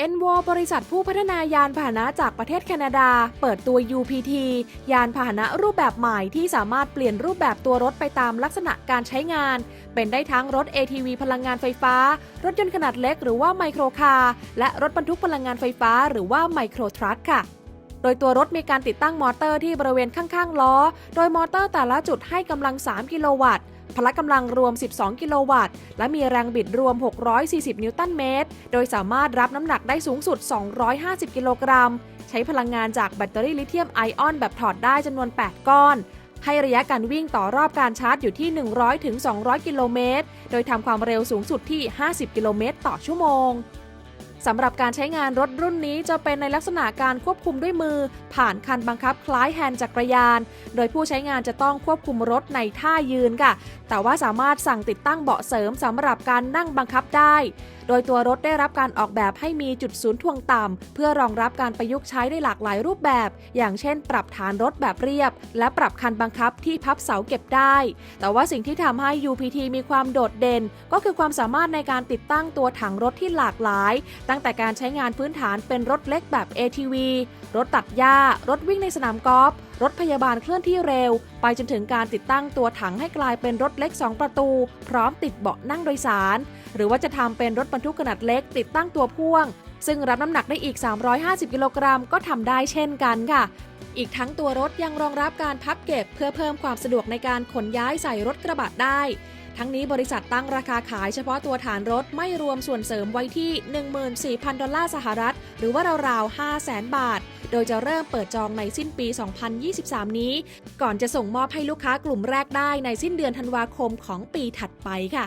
e n v o บริษัทผู้พัฒนายานพาหนะจากประเทศแคนาดา เปิดตัว UPT ยานพาหนะรูปแบบใหม่ที่สามารถเปลี่ยนรูปแบบตัวรถไปตามลักษณะการใช้งาน เป็นได้ทั้งรถ ATV พลังงานไฟฟ้า รถยนต์ขนาดเล็กหรือว่าไมโครคาร์ และรถบรรทุกพลังงานไฟฟ้าหรือว่าไมโครทรัคค่ะโดยตัวรถมีการติดตั้งมอเตอร์ที่บริเวณข้างๆล้อ โดยมอเตอร์แต่ละจุดให้กำลัง 3 กิโลวัตต์ พละกำลังรวม 12 กิโลวัตต์ และมีแรงบิดรวม 640 นิวตันเมตร โดยสามารถรับน้ำหนักได้สูงสุด 250 กิโลกรัม ใช้พลังงานจากแบตเตอรี่ลิเธียมไอออนแบบถอดได้จำนวน 8 ก้อนให้ระยะการวิ่งต่อรอบการชาร์จอยู่ที่ 100ถึง200 กิโลเมตร โดยทำความเร็วสูงสุดที่ 50 กิโลเมตรต่อชั่วโมง สำหรับการใช้งานรถรุ่นนี้จะเป็นในลักษณะการควบคุมด้วยมือ ผ่านคันบังคับคล้ายแฮนด์จักรยาน โดยผู้ใช้งานจะต้องควบคุมรถในท่ายืนค่ะ แต่ว่าสามารถสั่งติดตั้งเบาะเสริมสำหรับการนั่งบังคับได้ โดยตัวรถได้รับการออกแบบให้มีจุดศูนย์ถ่วงต่ำ เพื่อรองรับการประยุกต์ใช้ได้หลากหลายรูปแบบ อย่างเช่น ปรับฐานรถแบบเรียบ และปรับคันบังคับที่พับเสาเก็บได้ แต่ว่าสิ่งที่ทำให้ UPT มีความโดดเด่น ก็คือความสามารถในการติดตั้งตัวถังรถที่หลากหลายตั้งแต่การใช้งานพื้นฐานเป็นรถเล็กแบบ ATV รถตัดหญ้า รถวิ่งในสนามกอล์ฟ รถพยาบาลเคลื่อนที่เร็ว ไปจนถึงการติดตั้งตัวถังให้กลายเป็นรถเล็ก 2 ประตู พร้อมติดเบาะนั่งโดยสาร หรือว่าจะทำเป็นรถบรรทุกขนาดเล็ก ติดตั้งตัวพ่วง ซึ่งรับน้ำหนักได้อีก 350 กิโลกรัมก็ทำได้เช่นกันค่ะอีกทั้งตัวรถยังรองรับการพับเก็บเพื่อเพิ่มความสะดวกในการขนย้ายใส่รถกระบะได้ ทั้งนี้บริษัทตั้งราคาขายเฉพาะตัวฐานรถไม่รวมส่วนเสริมไว้ที่ 14,000 ดอลลาร์สหรัฐ หรือว่าราวๆ 500,000 บาท โดยจะเริ่มเปิดจองในสิ้นปี 2023 นี้ ก่อนจะส่งมอบให้ลูกค้ากลุ่มแรกได้ในสิ้นเดือนธันวาคมของปีถัดไปค่ะ